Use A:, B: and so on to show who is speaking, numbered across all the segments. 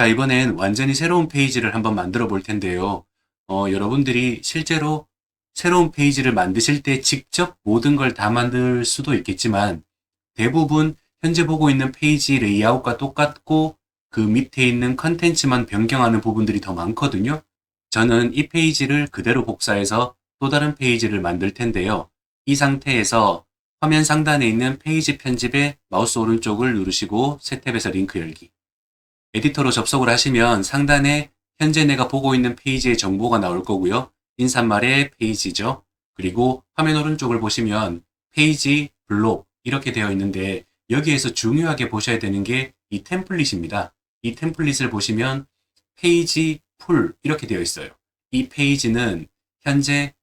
A: 자, 이번엔 완전히 새로운 페이지를 한번 만들어 볼 텐데요. 어, 여러분들이 실제로 새로운 페이지를 만드실 때 직접 모든 걸 다 만들 수도 있겠지만 대부분 현재 보고 있는 페이지 레이아웃과 똑같고 그 밑에 있는 컨텐츠만 변경하는 부분들이 더 많거든요. 저는 이 페이지를 그대로 복사해서 또 다른 페이지를 만들 텐데요. 이 상태에서 화면 상단에 있는 페이지 편집에 마우스 오른쪽을 누르시고 새 탭에서 링크 열기. 에디터로 접속을 하시면 상단에 현재 내가 보고 있는 페이지의 정보가 나올 거고요. 인사말의 페이지죠. 그리고 화면 오른쪽을 보시면 페이지, 블록 이렇게 되어 있는데 여기에서 중요하게 보셔야 되는 게 이 템플릿입니다. 이 템플릿을 보시면 페이지 풀 이렇게 되어 있어요. 이 페이지는 현재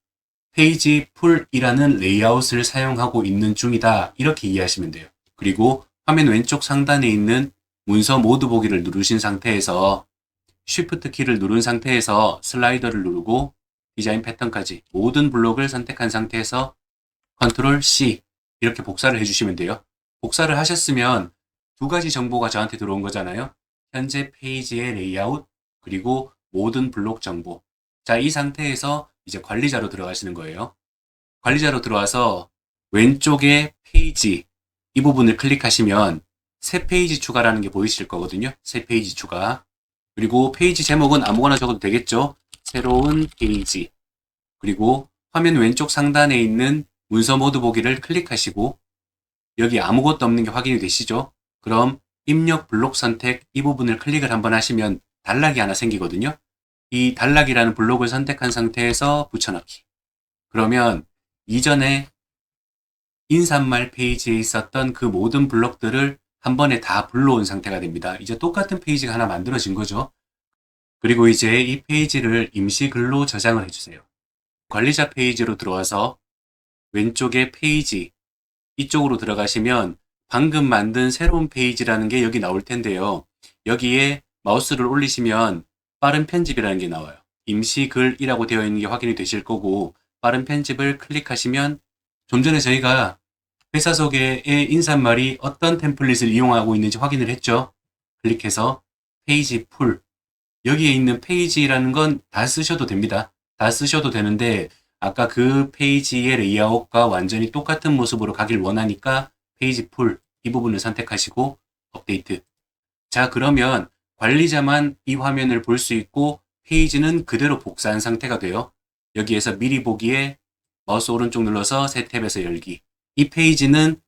A: 페이지 풀이라는 레이아웃을 사용하고 있는 중이다. 이렇게 이해하시면 돼요. 그리고 화면 왼쪽 상단에 있는 문서 모두 보기를 누르신 상태에서 Shift 키를 누른 상태에서 슬라이더를 누르고 디자인 패턴까지 모든 블록을 선택한 상태에서 Ctrl C 이렇게 복사를 해주시면 돼요. 복사를 하셨으면 두 가지 정보가 저한테 들어온 거잖아요. 현재 페이지의 레이아웃 그리고 모든 블록 정보. 자, 이 상태에서 이제 관리자로 들어가시는 거예요. 관리자로 들어와서 왼쪽에 페이지 이 부분을 클릭하시면 새 페이지 추가라는 게 보이실 거거든요. 새 페이지 추가. 그리고 페이지 제목은 아무거나 적어도 되겠죠. 새로운 페이지. 그리고 화면 왼쪽 상단에 있는 문서 모드 보기를 클릭하시고 여기 아무것도 없는 게 확인이 되시죠? 그럼 입력 블록 선택 이 부분을 클릭을 한번 하시면 단락이 하나 생기거든요. 이 단락이라는 블록을 선택한 상태에서 붙여넣기. 그러면 이전에 인사말 페이지에 있었던 그 모든 블록들을 한 번에 다 불러온 상태가 됩니다. 이제 똑같은 페이지가 하나 만들어진 거죠. 그리고 이제 이 페이지를 임시 글로 저장을 해주세요. 관리자 페이지로 들어와서 왼쪽에 페이지 이쪽으로 들어가시면 방금 만든 새로운 페이지라는 게 여기 나올 텐데요. 여기에 마우스를 올리시면 빠른 편집이라는 게 나와요. 임시 글이라고 되어 있는 게 확인이 되실 거고 빠른 편집을 클릭하시면 좀 전에 저희가 회사 소개의 인사말이 어떤 템플릿을 이용하고 있는지 확인을 했죠. 클릭해서 페이지 풀 여기에 있는 페이지라는 건 다 쓰셔도 됩니다. 다 쓰셔도 되는데 아까 그 페이지의 레이아웃과 완전히 똑같은 모습으로 가길 원하니까 페이지 풀 이 부분을 선택하시고 업데이트. 자 그러면 관리자만 이 화면을 볼 수 있고 페이지는 그대로 복사한 상태가 돼요. 여기에서 미리 보기에 마우스 오른쪽 눌러서 새 탭에서 열기. 이 페이지는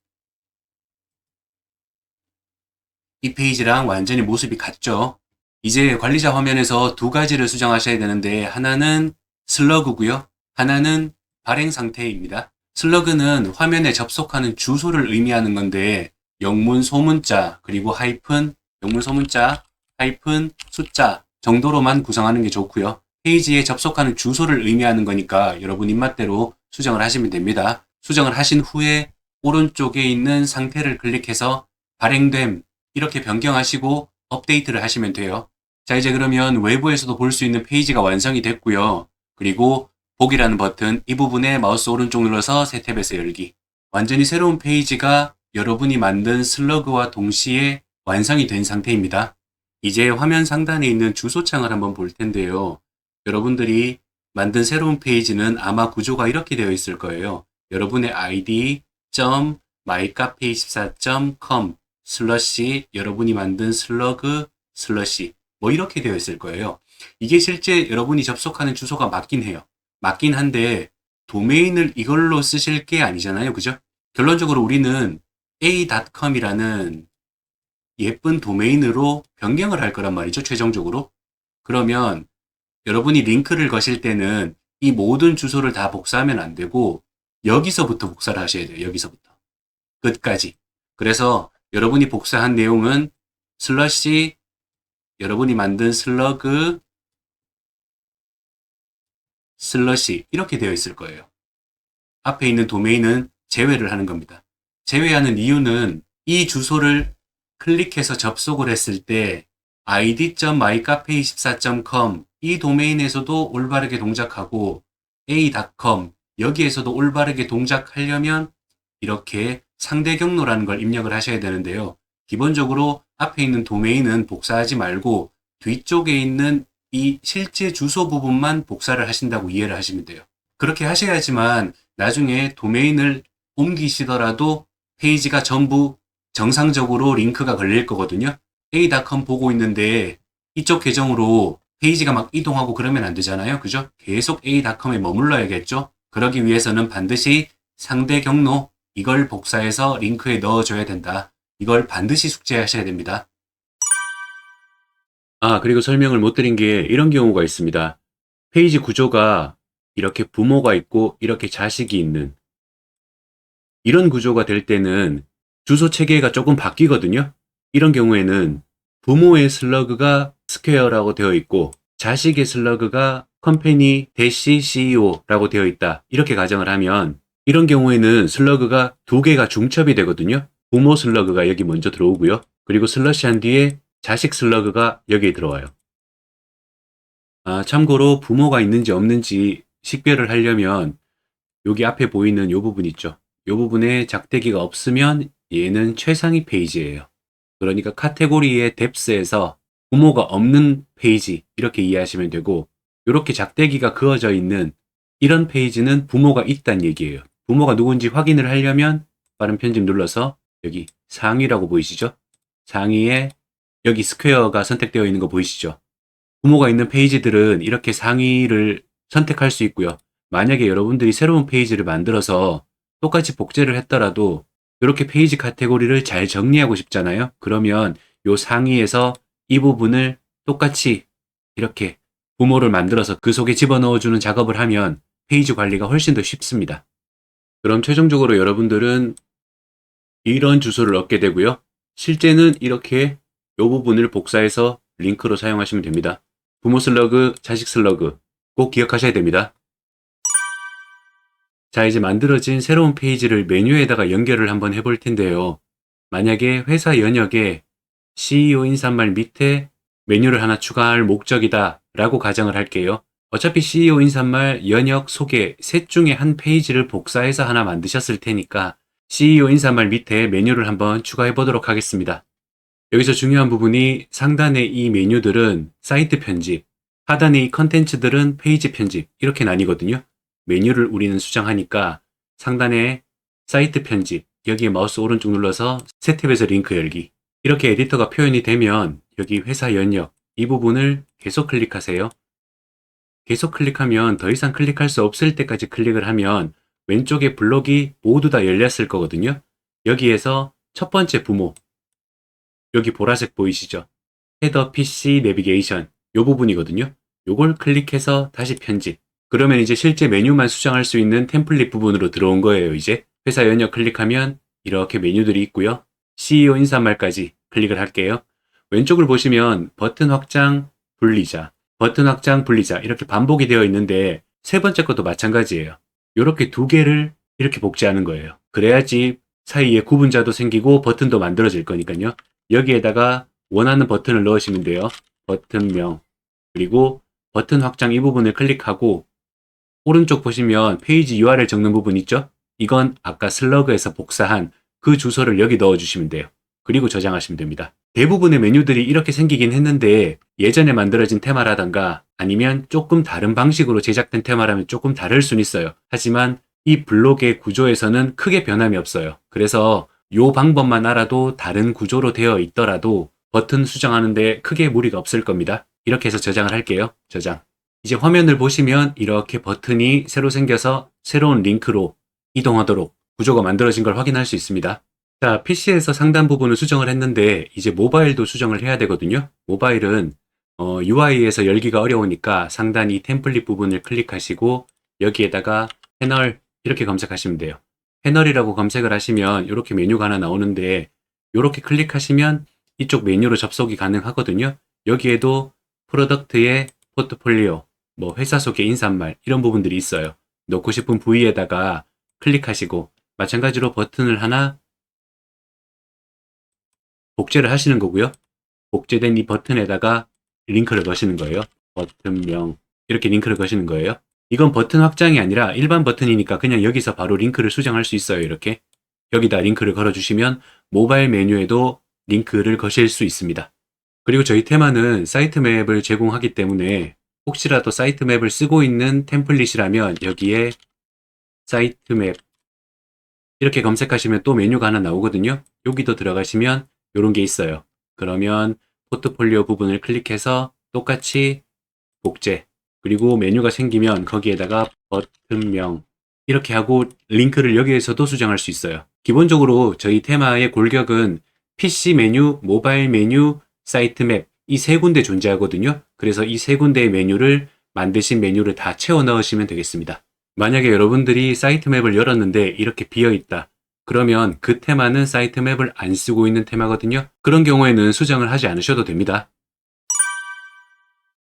A: 이 페이지랑 완전히 모습이 같죠. 이제 관리자 화면에서 두 가지를 수정하셔야 되는데 하나는 슬러그고요. 하나는 발행 상태입니다. 슬러그는 화면에 접속하는 주소를 의미하는 건데 영문 소문자 그리고 하이픈 영문 소문자 하이픈 숫자 정도로만 구성하는 게 좋고요. 페이지에 접속하는 주소를 의미하는 거니까 여러분 입맛대로 수정을 하시면 됩니다. 수정을 하신 후에 오른쪽에 있는 상태를 클릭해서 발행됨 이렇게 변경하시고 업데이트를 하시면 돼요. 자 이제 그러면 외부에서도 볼 수 있는 페이지가 완성이 됐고요. 그리고 보기라는 버튼 이 부분에 마우스 오른쪽 눌러서 새 탭에서 열기 완전히 새로운 페이지가 여러분이 만든 슬러그와 동시에 완성이 된 상태입니다. 이제 화면 상단에 있는 주소창을 한번 볼 텐데요. 여러분들이 만든 새로운 페이지는 아마 구조가 이렇게 되어 있을 거예요. 여러분의 id.mycafe24.com 슬러시 여러분이 만든 슬러그 슬러시 뭐 이렇게 되어 있을 거예요. 이게 실제 여러분이 접속하는 주소가 맞긴 해요. 맞긴 한데 도메인을 이걸로 쓰실 게 아니잖아요. 그죠? 결론적으로 우리는 a.com이라는 예쁜 도메인으로 변경을 할 거란 말이죠. 최종적으로. 그러면 여러분이 링크를 거실 때는 이 모든 주소를 다 복사하면 안 되고 여기서부터 복사를 하셔야 돼요. 여기서부터. 끝까지. 그래서 여러분이 복사한 내용은 슬러시 여러분이 만든 슬러그 슬러시 이렇게 되어 있을 거예요. 앞에 있는 도메인은 제외를 하는 겁니다. 제외하는 이유는 이 주소를 클릭해서 접속을 했을 때 id.mycafe24.com 이 도메인에서도 올바르게 동작하고 a.com 여기에서도 올바르게 동작하려면 이렇게 상대 경로라는 걸 입력을 하셔야 되는데요. 기본적으로 앞에 있는 도메인은 복사하지 말고 뒤쪽에 있는 이 실제 주소 부분만 복사를 하신다고 이해를 하시면 돼요. 그렇게 하셔야지만 나중에 도메인을 옮기시더라도 페이지가 전부 정상적으로 링크가 걸릴 거거든요. a.com 보고 있는데 이쪽 계정으로 페이지가 막 이동하고 그러면 안 되잖아요. 그죠? 계속 a.com에 머물러야겠죠? 그러기 위해서는 반드시 상대 경로 이걸 복사해서 링크에 넣어줘야 된다. 이걸 반드시 숙지하셔야 됩니다. 아, 그리고 설명을 못 드린 게 이런 경우가 있습니다. 페이지 구조가 이렇게 부모가 있고 이렇게 자식이 있는 이런 구조가 될 때는 주소 체계가 조금 바뀌거든요. 이런 경우에는 부모의 슬러그가 스퀘어라고 되어 있고 자식의 슬러그가 컴퍼니 대시 CEO라고 되어 있다. 이렇게 가정을 하면 이런 경우에는 슬러그가 두 개가 중첩이 되거든요. 부모 슬러그가 여기 먼저 들어오고요. 그리고 슬러시한 뒤에 자식 슬러그가 여기에 들어와요. 아, 참고로 부모가 있는지 없는지 식별을 하려면 여기 앞에 보이는 이 부분 있죠. 이 부분에 작대기가 없으면 얘는 최상위 페이지예요. 그러니까 카테고리의 뎁스에서 부모가 없는 페이지 이렇게 이해하시면 되고 이렇게 작대기가 그어져 있는 이런 페이지는 부모가 있다는 얘기예요. 부모가 누군지 확인을 하려면 빠른 편집 눌러서 여기 상위라고 보이시죠? 상위에 여기 스퀘어가 선택되어 있는 거 보이시죠? 부모가 있는 페이지들은 이렇게 상위를 선택할 수 있고요. 만약에 여러분들이 새로운 페이지를 만들어서 똑같이 복제를 했더라도 이렇게 페이지 카테고리를 잘 정리하고 싶잖아요. 그러면 요 상위에서 이 부분을 똑같이 이렇게 부모를 만들어서 그 속에 집어넣어주는 작업을 하면 페이지 관리가 훨씬 더 쉽습니다. 그럼 최종적으로 여러분들은 이런 주소를 얻게 되고요. 실제는 이렇게 이 부분을 복사해서 링크로 사용하시면 됩니다. 부모 슬러그, 자식 슬러그 꼭 기억하셔야 됩니다. 자, 이제 만들어진 새로운 페이지를 메뉴에다가 연결을 한번 해볼 텐데요. 만약에 회사 연역에 CEO 인사말 밑에 메뉴를 하나 추가할 목적이다 라고 가정을 할게요. 어차피 CEO 인사말, 연역, 소개 셋 중에 한 페이지를 복사해서 하나 만드셨을 테니까 CEO 인사말 밑에 메뉴를 한번 추가해 보도록 하겠습니다. 여기서 중요한 부분이 상단의 이 메뉴들은 사이트 편집, 하단의 이 컨텐츠들은 페이지 편집 이렇게 나뉘거든요. 메뉴를 우리는 수정하니까 상단에 사이트 편집 여기에 마우스 오른쪽 눌러서 새 탭에서 링크 열기 이렇게 에디터가 표현이 되면 여기 회사 연역 이 부분을 계속 클릭하세요. 계속 클릭하면 더 이상 클릭할 수 없을 때까지 클릭을 하면 왼쪽에 블록이 모두 다 열렸을 거거든요. 여기에서 첫 번째 부모 여기 보라색 보이시죠? 헤더 PC 내비게이션 요 부분이거든요. 요걸 클릭해서 다시 편집 그러면 이제 실제 메뉴만 수정할 수 있는 템플릿 부분으로 들어온 거예요, 이제. 회사 연역 클릭하면 이렇게 메뉴들이 있고요. CEO 인사말까지 클릭을 할게요. 왼쪽을 보시면 버튼 확장, 분리자, 버튼 확장, 분리자 이렇게 반복이 되어 있는데 세 번째 것도 마찬가지예요. 이렇게 두 개를 이렇게 복제하는 거예요. 그래야지 사이에 구분자도 생기고 버튼도 만들어질 거니까요. 여기에다가 원하는 버튼을 넣으시면 돼요. 버튼명 그리고 버튼 확장 이 부분을 클릭하고 오른쪽 보시면 페이지 URL 적는 부분 있죠? 이건 아까 슬러그에서 복사한 그 주소를 여기 넣어주시면 돼요. 그리고 저장하시면 됩니다. 대부분의 메뉴들이 이렇게 생기긴 했는데 예전에 만들어진 테마라던가 아니면 조금 다른 방식으로 제작된 테마라면 조금 다를 수는 있어요. 하지만 이 블록의 구조에서는 크게 변함이 없어요. 그래서 이 방법만 알아도 다른 구조로 되어 있더라도 버튼 수정하는데 크게 무리가 없을 겁니다. 이렇게 해서 저장을 할게요. 저장. 이제 화면을 보시면 이렇게 버튼이 새로 생겨서 새로운 링크로 이동하도록 구조가 만들어진 걸 확인할 수 있습니다. 자, PC에서 상단 부분을 수정을 했는데 이제 모바일도 수정을 해야 되거든요. 모바일은 어, UI에서 열기가 어려우니까 상단 이 템플릿 부분을 클릭하시고 여기에다가 패널 이렇게 검색하시면 돼요. 패널이라고 검색을 하시면 이렇게 메뉴가 하나 나오는데 이렇게 클릭하시면 이쪽 메뉴로 접속이 가능하거든요. 여기에도 프로덕트의 포트폴리오, 뭐 회사 속의 인사말 이런 부분들이 있어요. 넣고 싶은 부위에다가 클릭하시고 마찬가지로 버튼을 하나 복제를 하시는 거고요. 복제된 이 버튼에다가 링크를 거시는 거예요. 버튼명 이렇게 링크를 거시는 거예요. 이건 버튼 확장이 아니라 일반 버튼이니까 그냥 여기서 바로 링크를 수정할 수 있어요. 이렇게 여기다 링크를 걸어주시면 모바일 메뉴에도 링크를 거실 수 있습니다. 그리고 저희 테마는 사이트 맵을 제공하기 때문에 혹시라도 사이트 맵을 쓰고 있는 템플릿이라면 여기에 사이트 맵 이렇게 검색하시면 또 메뉴가 하나 나오거든요. 여기도 들어가시면 이런 게 있어요. 그러면 포트폴리오 부분을 클릭해서 똑같이 복제 그리고 메뉴가 생기면 거기에다가 버튼명 이렇게 하고 링크를 여기에서도 수정할 수 있어요. 기본적으로 저희 테마의 골격은 PC 메뉴, 모바일 메뉴, 사이트 맵 이 세 군데 존재하거든요. 그래서 이 세 군데의 메뉴를 만드신 메뉴를 다 채워 넣으시면 되겠습니다. 만약에 여러분들이 사이트 맵을 열었는데 이렇게 비어 있다. 그러면 그 테마는 사이트 맵을 안 쓰고 있는 테마거든요. 그런 경우에는 수정을 하지 않으셔도 됩니다.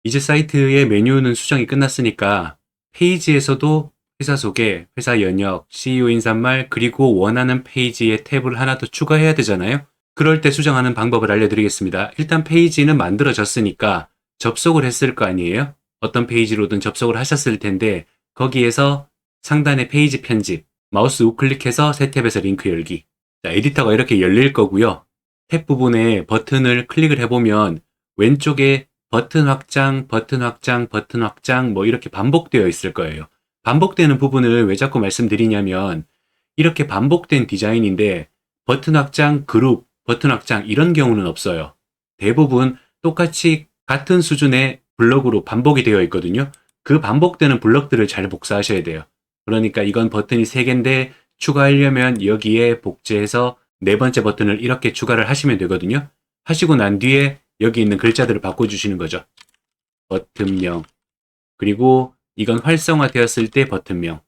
A: 이제 사이트의 메뉴는 수정이 끝났으니까 페이지에서도 회사 소개, 회사 연역, CEO 인사말, 그리고 원하는 페이지에 탭을 하나 더 추가해야 되잖아요. 그럴 때 수정하는 방법을 알려드리겠습니다. 일단 페이지는 만들어졌으니까 접속을 했을 거 아니에요? 어떤 페이지로든 접속을 하셨을 텐데 거기에서 상단에 페이지 편집, 마우스 우클릭해서 새 탭에서 링크 열기. 자, 에디터가 이렇게 열릴 거고요. 탭 부분에 버튼을 클릭을 해보면 왼쪽에 버튼 확장, 버튼 확장, 버튼 확장 뭐 이렇게 반복되어 있을 거예요. 반복되는 부분을 왜 자꾸 말씀드리냐면 이렇게 반복된 디자인인데 버튼 확장, 그룹, 버튼 확장 이런 경우는 없어요. 대부분 똑같이 같은 수준의 블럭으로 반복이 되어 있거든요. 그 반복되는 블럭들을 잘 복사하셔야 돼요. 그러니까 이건 버튼이 3개인데 추가하려면 여기에 복제해서 네 번째 버튼을 이렇게 추가를 하시면 되거든요. 하시고 난 뒤에 여기 있는 글자들을 바꿔주시는 거죠. 버튼명. 그리고 이건 활성화되었을 때 버튼명.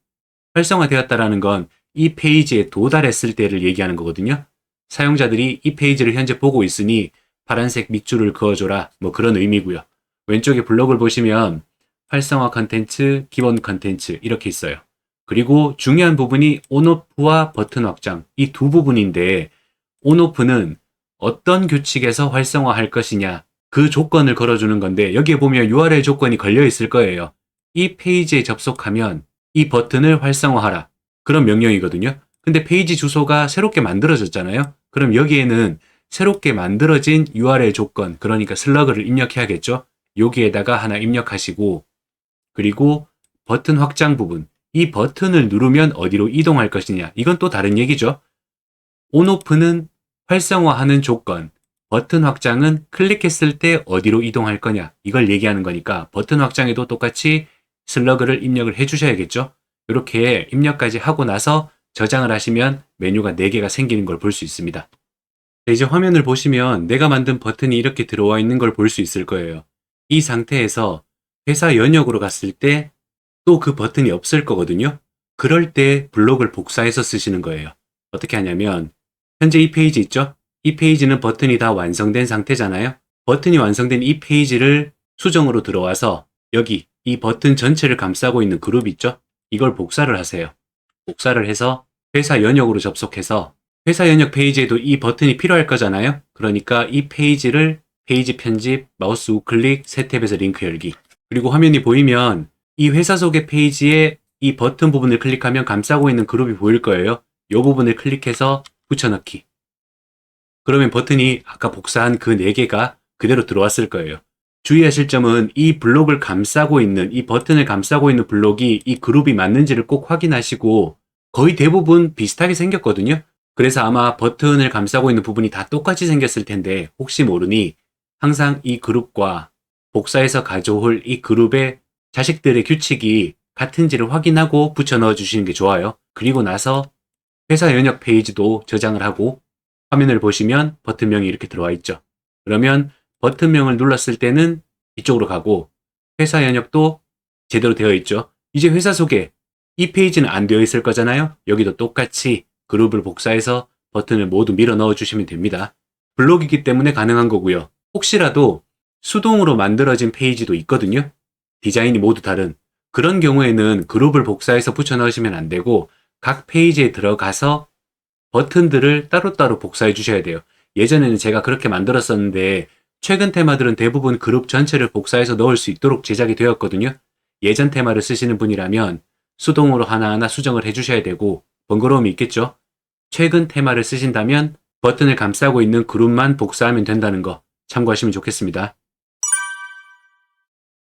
A: 활성화되었다라는 건 이 페이지에 도달했을 때를 얘기하는 거거든요. 사용자들이 이 페이지를 현재 보고 있으니 파란색 밑줄을 그어줘라. 뭐 그런 의미고요. 왼쪽에 블록을 보시면 활성화 컨텐츠, 기본 컨텐츠 이렇게 있어요. 그리고 중요한 부분이 온오프와 버튼 확장 이 두 부분인데 온오프는 어떤 규칙에서 활성화할 것이냐 그 조건을 걸어주는 건데 여기에 보면 URL 조건이 걸려 있을 거예요. 이 페이지에 접속하면 이 버튼을 활성화하라. 그런 명령이거든요. 근데 페이지 주소가 새롭게 만들어졌잖아요. 그럼 여기에는 새롭게 만들어진 URL 조건, 그러니까 슬러그를 입력해야겠죠. 여기에다가 하나 입력하시고, 그리고 버튼 확장 부분. 이 버튼을 누르면 어디로 이동할 것이냐. 이건 또 다른 얘기죠. 온오프는 활성화하는 조건, 버튼 확장은 클릭했을 때 어디로 이동할 거냐. 이걸 얘기하는 거니까 버튼 확장에도 똑같이 슬러그를 입력을 해 주셔야겠죠. 이렇게 입력까지 하고 나서 저장을 하시면 메뉴가 4개가 생기는 걸 볼 수 있습니다. 이제 화면을 보시면 내가 만든 버튼이 이렇게 들어와 있는 걸 볼 수 있을 거예요. 이 상태에서 회사 연역으로 갔을 때 또 그 버튼이 없을 거거든요. 그럴 때 블록을 복사해서 쓰시는 거예요. 어떻게 하냐면 현재 이 페이지 있죠? 이 페이지는 버튼이 다 완성된 상태잖아요. 버튼이 완성된 이 페이지를 수정으로 들어와서 여기 이 버튼 전체를 감싸고 있는 그룹 있죠? 이걸 복사를 하세요. 복사를 해서 회사 연역으로 접속해서 회사 연역 페이지에도 이 버튼이 필요할 거잖아요. 그러니까 이 페이지를 페이지 편집, 마우스 우클릭, 새 탭에서 링크 열기. 그리고 화면이 보이면 이 회사 소개 페이지에 이 버튼 부분을 클릭하면 감싸고 있는 그룹이 보일 거예요. 이 부분을 클릭해서 붙여넣기. 그러면 버튼이 아까 복사한 그 4개가 그대로 들어왔을 거예요. 주의하실 점은 이 블록을 감싸고 있는, 이 버튼을 감싸고 있는 블록이 이 그룹이 맞는지를 꼭 확인하시고 거의 대부분 비슷하게 생겼거든요. 그래서 아마 버튼을 감싸고 있는 부분이 다 똑같이 생겼을 텐데 혹시 모르니 항상 이 그룹과 복사해서 가져올 이 그룹의 자식들의 규칙이 같은지를 확인하고 붙여 넣어 주시는 게 좋아요. 그리고 나서 회사 연역 페이지도 저장을 하고 화면을 보시면 버튼명이 이렇게 들어와 있죠. 그러면 버튼명을 눌렀을 때는 이쪽으로 가고 회사 연역도 제대로 되어 있죠. 이제 회사 소개 이 페이지는 안 되어 있을 거잖아요. 여기도 똑같이 그룹을 복사해서 버튼을 모두 밀어 넣어 주시면 됩니다. 블록이기 때문에 가능한 거고요. 혹시라도 수동으로 만들어진 페이지도 있거든요. 디자인이 모두 다른 그런 경우에는 그룹을 복사해서 붙여 넣으시면 안 되고 각 페이지에 들어가서 버튼들을 따로따로 복사해 주셔야 돼요. 예전에는 제가 그렇게 만들었었는데 최근 테마들은 대부분 그룹 전체를 복사해서 넣을 수 있도록 제작이 되었거든요. 예전 테마를 쓰시는 분이라면 수동으로 하나하나 수정을 해주셔야 되고 번거로움이 있겠죠. 최근 테마를 쓰신다면 버튼을 감싸고 있는 그룹만 복사하면 된다는 거 참고하시면 좋겠습니다.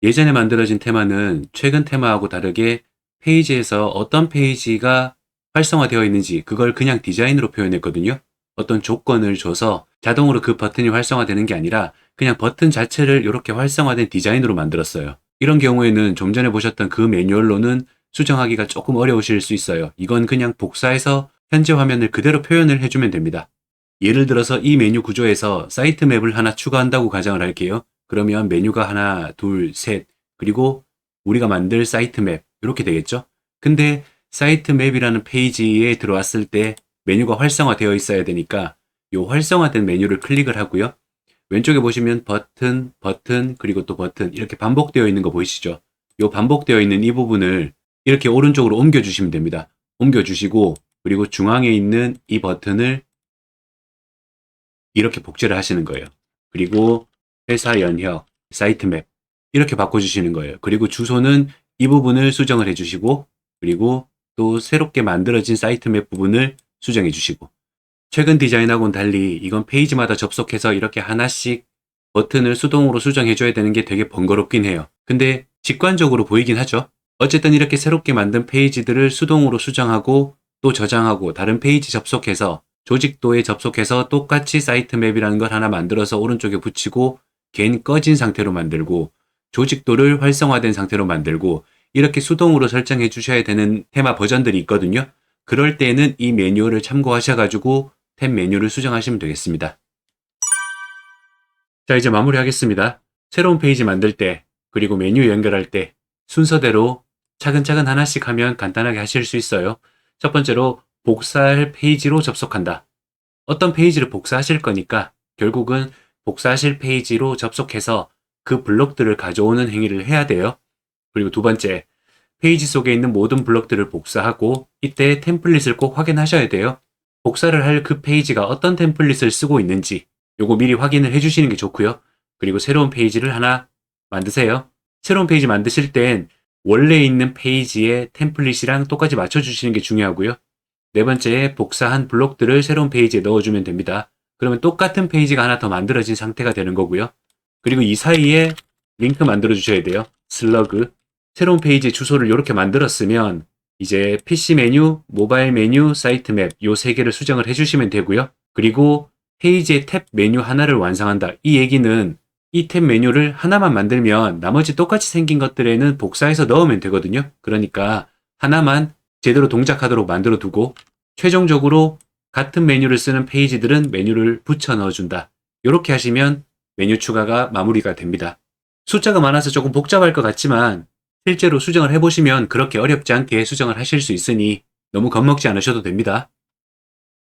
A: 예전에 만들어진 테마는 최근 테마하고 다르게 페이지에서 어떤 페이지가 활성화되어 있는지 그걸 그냥 디자인으로 표현했거든요. 어떤 조건을 줘서 자동으로 그 버튼이 활성화되는 게 아니라 그냥 버튼 자체를 이렇게 활성화된 디자인으로 만들었어요. 이런 경우에는 좀 전에 보셨던 그 매뉴얼로는 수정하기가 조금 어려우실 수 있어요. 이건 그냥 복사해서 현재 화면을 그대로 표현을 해주면 됩니다. 예를 들어서 이 메뉴 구조에서 사이트 맵을 하나 추가한다고 가정을 할게요. 그러면 메뉴가 하나, 둘, 셋, 그리고 우리가 만들 사이트 맵, 이렇게 되겠죠? 근데 사이트 맵이라는 페이지에 들어왔을 때 메뉴가 활성화되어 있어야 되니까 이 활성화된 메뉴를 클릭을 하고요. 왼쪽에 보시면 버튼, 버튼, 그리고 또 버튼 이렇게 반복되어 있는 거 보이시죠? 이 반복되어 있는 이 부분을 이렇게 오른쪽으로 옮겨 주시면 됩니다. 옮겨 주시고 그리고 중앙에 있는 이 버튼을 이렇게 복제를 하시는 거예요. 그리고 회사 연혁, 사이트 맵 이렇게 바꿔주시는 거예요. 그리고 주소는 이 부분을 수정을 해주시고 그리고 또 새롭게 만들어진 사이트 맵 부분을 수정해 주시고 최근 디자인하고는 달리 이건 페이지마다 접속해서 이렇게 하나씩 버튼을 수동으로 수정해 줘야 되는 게 되게 번거롭긴 해요. 근데 직관적으로 보이긴 하죠. 어쨌든 이렇게 새롭게 만든 페이지들을 수동으로 수정하고 또 저장하고 다른 페이지 접속해서 조직도에 접속해서 똑같이 사이트 맵이라는 걸 하나 만들어서 오른쪽에 붙이고 걘 꺼진 상태로 만들고 조직도를 활성화된 상태로 만들고 이렇게 수동으로 설정해 주셔야 되는 테마 버전들이 있거든요. 그럴 때는 이 매뉴얼을 참고하셔가지고 탭 메뉴를 수정하시면 되겠습니다. 자, 이제 마무리하겠습니다. 새로운 페이지 만들 때, 그리고 메뉴 연결할 때 순서대로 차근차근 하나씩 하면 간단하게 하실 수 있어요. 첫 번째로 복사할 페이지로 접속한다. 어떤 페이지를 복사하실 거니까 결국은 복사하실 페이지로 접속해서 그 블록들을 가져오는 행위를 해야 돼요. 그리고 두 번째, 페이지 속에 있는 모든 블록들을 복사하고 이때 템플릿을 꼭 확인하셔야 돼요. 복사를 할 그 페이지가 어떤 템플릿을 쓰고 있는지 요거 미리 확인을 해주시는 게 좋고요. 그리고 새로운 페이지를 하나 만드세요. 새로운 페이지 만드실 땐 원래 있는 페이지의 템플릿이랑 똑같이 맞춰주시는 게 중요하고요. 네 번째, 복사한 블록들을 새로운 페이지에 넣어주면 됩니다. 그러면 똑같은 페이지가 하나 더 만들어진 상태가 되는 거고요. 그리고 이 사이에 링크 만들어 주셔야 돼요. 슬러그. 새로운 페이지 주소를 이렇게 만들었으면 이제 PC 메뉴, 모바일 메뉴, 사이트 맵 요 세 개를 수정을 해주시면 되고요. 그리고 페이지의 탭 메뉴 하나를 완성한다. 이 얘기는 이 탭 메뉴를 하나만 만들면 나머지 똑같이 생긴 것들에는 복사해서 넣으면 되거든요. 그러니까 하나만 제대로 동작하도록 만들어 두고 최종적으로 같은 메뉴를 쓰는 페이지들은 메뉴를 붙여 넣어준다. 이렇게 하시면 메뉴 추가가 마무리가 됩니다. 숫자가 많아서 조금 복잡할 것 같지만 실제로 수정을 해보시면 그렇게 어렵지 않게 수정을 하실 수 있으니 너무 겁먹지 않으셔도 됩니다.